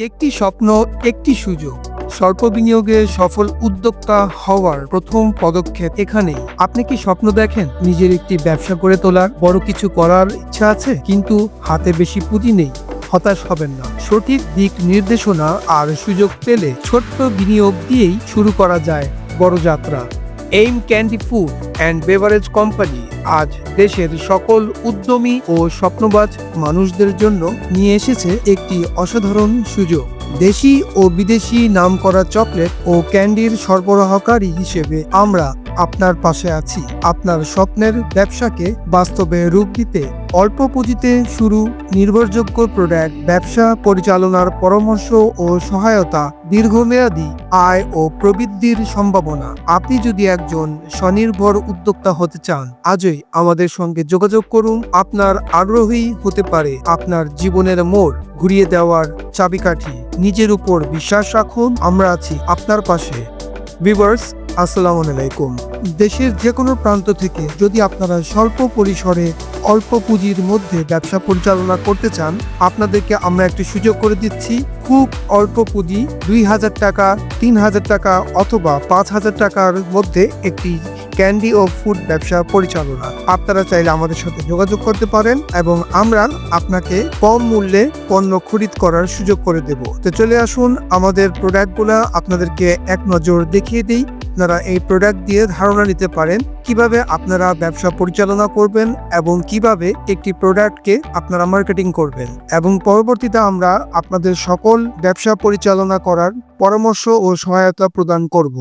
একটি স্বপ্ন, একটি সুযোগ। স্বল্প বিনিয়োগে সফল উদ্যোক্তা হওয়ার প্রথম পদক্ষেপ এখানেই। আপনি কি স্বপ্ন দেখেন? নিজের একটি ব্যবসা করে তোলার? বড় কিছু করার ইচ্ছা আছে? কিন্তু হাতে বেশি পুঁজি নেই। হতাশ হবেন না। সঠিক দিক নির্দেশনা আর সুযোগ পেলে ছোট্ট বিনিয়োগ দিয়েই শুরু করা যায় বড় যাত্রা। Aim candy food and beverage company আজ দেশের সকল উদ্যমী ও স্বপ্নবাজ মানুষদের জন্য নিয়ে এসেছে একটি অসাধারণ সুযোগ। দেশি ও বিদেশি নামকরা চকলেট ও ক্যান্ডির সরবরাহকারী হিসেবে আমরা আপনার পাশে আছি। আপনার স্বপ্নের ব্যবসাকে বাস্তবে রূপ দিতে অল্প পুঁজিতে শুরু নির্ভরযোগ্য প্রোডাক্ট ব্যবসা পরিচালনার পরামর্শ ও সহায়তা দীর্ঘমেয়াদী আয় ও প্রবৃদ্ধির সম্ভাবনা। আপনি যদি একজন স্বনির্ভর উদ্যোক্তা হতে চান, আজই আমাদের সঙ্গে যোগাযোগ করুন। আপনার আগ্রহী হতে পারে আপনার জীবনের মোড় ঘুরিয়ে দেওয়ার চাবিকাঠি। নিজের উপর বিশ্বাস রাখুন, আমরা আছি আপনার পাশে। ভিভার্স আসসালামু আলাইকুম। দেশের যে কোনো প্রান্ত থেকে যদি আপনারা স্বল্প পরিসরে অল্প পুঁজির মধ্যে ব্যবসা পরিচালনা করতে চান, আপনাদেরকে আমরা একটি সুযোগ করে দিচ্ছি। খুব অল্প পুঁজি দুই হাজার টাকা, তিন হাজার টাকা অথবা পাঁচ হাজার টাকার মধ্যে একটি ক্যান্ডি ও ফুড ব্যবসা পরিচালনা। আপনারা চাইলে আমাদের সাথে যোগাযোগ করতে পারেন এবং আমরা আপনাকে কম মূল্যে পণ্য খরিদ করার সুযোগ করে দেব। তো চলে আসুন, আমাদের প্রোডাক্টগুলো আপনাদেরকে এক নজর দেখিয়ে দিই। আপনারা এই প্রোডাক্ট দিয়ে ধারণা নিতে পারেন কীভাবে আপনারা ব্যবসা পরিচালনা করবেন এবং কীভাবে একটি প্রোডাক্টকে আপনারা মার্কেটিং করবেন। এবং পরবর্তীতে আমরা আপনাদের সকল ব্যবসা পরিচালনা করার পরামর্শ ও সহায়তা প্রদান করব।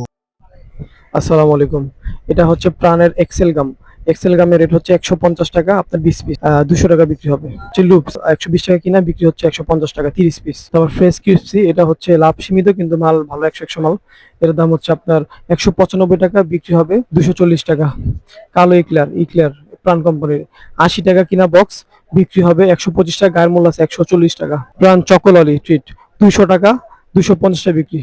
আসসালামু আলাইকুম। এটা হচ্ছে প্রাণের এক্সেল গাম এক্সেল গামের রেট হচ্ছে একশো পঞ্চাশ টাকা, আপনার বিশ পিস দুশো টাকা বিক্রি হবে। হচ্ছে লুপস একশো বিশ টাকা কিনা, বিক্রি হচ্ছে একশো পঞ্চাশ টাকা, তিরিশ পিস তারপর ফ্রেশ কিউসি এটা হচ্ছে লাভ সীমিত, কিন্তু মাল ভালো, একশো একশো মাল। এর দাম হচ্ছে আপনার একশো পঁচানব্বই টাকা, বিক্রি হবে দুশো চল্লিশ টাকা। কালো ইকলার ইকলার প্রাণ কোম্পানির আশি টাকা কিনা বক্স বিক্রি হবে একশো পঁচিশ টাকা, গায়ের মূল্য আছে একশো চল্লিশ টাকা। প্রাণ চকোললি ট্রিট দুশো টাকা, দুশো পঞ্চাশ টাকা বিক্রি।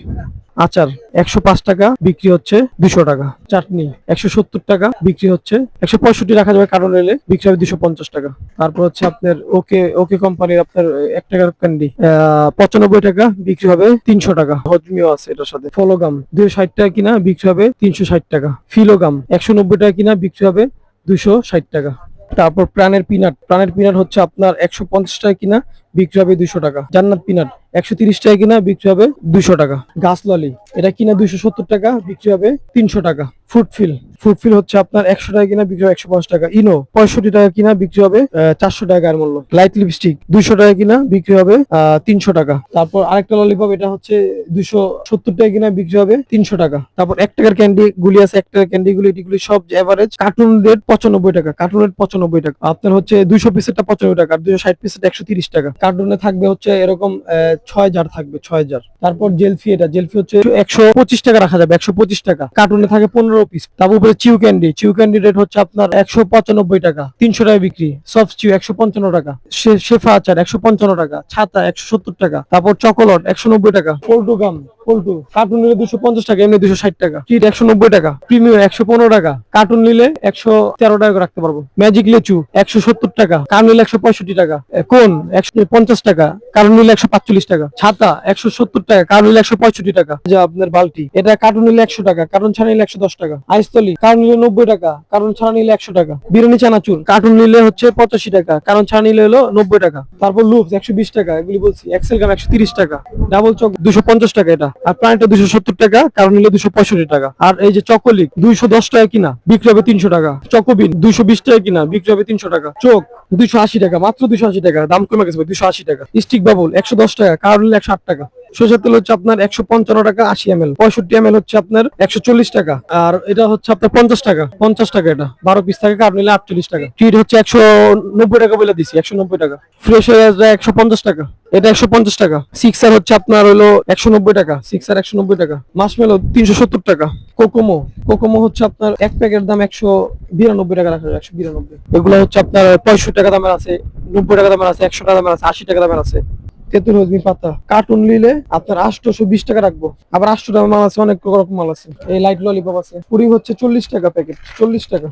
আচার একশো পাঁচ টাকা, বিক্রি হচ্ছে দুশো টাকা। চাটনি একশো সত্তর টাকা, বিক্রি হচ্ছে একশো পঁয়ষট্টি রাখা যাবে কারণ এলে বিক্রি হবে দুশো টাকা। তারপর হচ্ছে আপনার ওকে ওকে কোম্পানির আপনার এক টাকার ক্যান্ডি পঁচানব্বই টাকা, বিক্রি হবে তিনশো টাকা। হজমিও আছে এটার সাথে। ফলোগাম দুশো ষাট টাকা কিনা, বিক্রি হবে তিনশো ষাট টাকা। ফিলোগাম একশো নব্বই টাকা কিনা, বিক্রি হবে দুশো ষাট টাকা। তারপর প্রাণের পিনাট প্রাণের পিনাট হচ্ছে আপনার একশো পঞ্চাশ টাকা কিনা, বিক্রি হবে দুশো টাকা। জান্নাত পিনাট একশো তিরিশ টাকা কিনা বিক্রি হবে দুশো টাকা। গাছ ললি, এটা কিনা দুইশো সত্তর টাকা, বিক্রি হবে তিনশো টাকা। ফ্রুটফিল ফ্রুটফিল হচ্ছে আপনার একশো টাকা কিনা, বিক্রি হবে একশো পঞ্চাশ টাকা। ইনো পঁয়ষট্টি টাকা কিনা, বিক্রি হবে চারশো টাকার মূল্য। লাইট লিপস্টিক দুশো টাকা কিনা, বিক্রি হবে তিনশো টাকা। তারপর আরেকটা ললিপপ এটা হচ্ছে দুশো সত্তর টাকা কিনা, বিক্রি হবে, তিনশো টাকা। তারপর এক টাকার ক্যান্ডি গুলি আছে, এক টাকার ক্যান্ডি গুলি এগুলি সব এভারেজ কার্টুন রেট পঁচানব্বই টাকা কার্টুন রেট পঁচানব্বই টাকা। আপনার হচ্ছে দুশো পিসেরটা পঁচানব্বই টাকা, আর দুশো ষাট পিসের একশো তিরিশ টাকা। কার্টুনে থাকবে হচ্ছে এরকম ছয় জার থাকবে, ছয় জার তারপর জেলফি এটা জেলফি হচ্ছে একশো পঁচিশ টাকা রাখা যাবে, একশো পঁচিশ টাকা। কার্টুনে থাকে পনেরো পিস তারপর উপরে chew candy. Chew candy rate হচ্ছে আপনার একশো পঁচানব্বই টাকা, তিনশো টাকা বিক্রি। সফট চিউ একশো পঞ্চান্ন টাকা শেফা আচার একশো পঞ্চান্ন টাকা, ছাতা একশো সত্তর টাকা, তারপর চকোলেট একশো নব্বই টাকা, পল্টু গাম। পল্টু কার্টুন নিলে দুশো পঞ্চাশ টাকা, এমনি দুশো ষাট টাকা। কিট একশো নব্বই টাকা প্রিমিয়াম একশো পনেরো টাকা কার্টুন নিলে একশো তেরো টাকা রাখতে পারব। ম্যাজিক লেচু, একশো সত্তর টাকা কার্টুন নিলে একশো পঁয়ষট্টি টাকা কোন, একশো পঞ্চাশ টাকা কার্টুন নিলে একশো পাঁচচল্লিশ টাকা, ছাতা, একশো সত্তর টাকা কার্টুন নিলে একশো পঁয়ষট্টি টাকা। যে আপনার বালতি, এটা কার্টুন নিলে একশো টাকা কার্টুন ছাড়া নিলে একশো দশ টাকা। আইসতলি কার্টুন নিলে নব্বই টাকা কার্টুন ছাড়া নিলে একশো টাকা। বিরিয়ানি চানাচুর কার্টুন নিলে হচ্ছে পঁচাশি টাকা কারণ ছাড়া নিলে হলো নব্বই টাকা। তারপর লুপস একশো বিশ টাকা, এগুলি বলছি এক্সেল গাম একশো তিরিশ টাকা ডাবল চক দুশো পঞ্চাশ টাকা এটা। আর প্রাণটা দুশো সত্তর টাকা, কারণ নিলে দুশো পঁয়ষট্টি টাকা। আর এই যে চকোলিক, দুইশো দশ টাকা কিনা বিক্রি হবে তিনশো টাকা। চকোবিন, দুইশো বিশ টাকা কিনা বিক্রি হবে তিনশো টাকা। চোখ, দুইশো আশি টাকা, মাত্র দুশো আশি টাকা, দাম কমে গেছে দুশো আশি টাকা। স্টিক বাবুল, একশো দশ টাকা, কারণ নিলে একশো আট টাকা। সরষের তেল হচ্ছে আপনার একশো পঞ্চান্ন টাকা, আশি এম এল পঁয়ষট্টি এম এল হচ্ছে আপনার একশো চল্লিশ টাকা। আর এটা হচ্ছে আপনার পঞ্চাশ টাকা পঞ্চাশ টাকা এটা। বারো পিস থাকে কার্ড নিলে আটচল্লিশ টাকা। ট্রিট হচ্ছে একশো নব্বই টাকা বলে দিছি, একশো নব্বই টাকা। ফ্রেশ একশো পঞ্চাশ টাকা, এটা একশো পঞ্চাশ টাকা। সিক্সার হচ্ছে আপনার হলো একশো নব্বই টাকা সিক্সার একশো নব্বই টাকা। মাসমেলো তিনশো সত্তর টাকা। কোকোমো কোকোমো হচ্ছে আপনার এক প্যাকেট দাম একশো বিরানব্বই টাকা রাখা একশো বিরানব্বই। এগুলো হচ্ছে আপনার পঁয়ষট্টি টাকা দামের আছে, নব্বই টাকা দামের আছে, একশো টাকা দামের আছে, আশি টাকা দামের আছে। তেতুল হজমি পাতা। কার্টুন নিলে আপনার আটশোশো বিশ টাকা রাখব। আবার আটশো টাকা মাল আছে, অনেক রকম মাল আছে। এই লাইট ললিপপ আছে। পুরি হচ্ছে চল্লিশ টাকা প্যাকেট, চল্লিশ টাকা।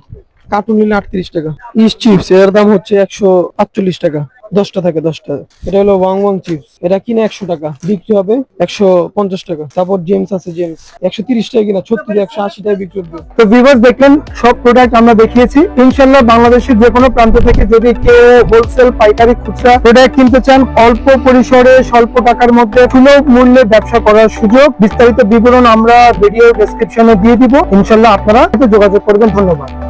কার্টুন নিলে আটত্রিশ টাকা। ইস চিপস, এর দাম হচ্ছে একশো আটচল্লিশ টাকা। দশটা থাকে, দশটা। এটা হলো ওয়াং ওয়াং চিপস। এটা কিনে একশো টাকা, বিক্রি হবে একশো পঞ্চাশ টাকা। তারপর জেমস আছে জেমস। একশো তিরিশ টাকা কিনা, ছত্রিশ, একশো আশি টাকা বিক্রি হবে। তো ভিউয়ার্স দেখলেন, সব প্রোডাক্ট আমরা দেখিয়েছি। ইনশাল্লাহ বাংলাদেশের যে কোনো প্রান্ত থেকে যদি কেউ হোলসেল পাইকারি খুচরা প্রোডাক্ট কিনতে চান, অল্প পরিসরে স্বল্প টাকার মধ্যে সুলভ মূল্যে ব্যবসা করার সুযোগ। বিস্তারিত বিবরণ আমরা ভিডিও ডেসক্রিপশনে দিয়ে দিব। ইনশাল্লাহ আপনারা যোগাযোগ করবেন। ধন্যবাদ।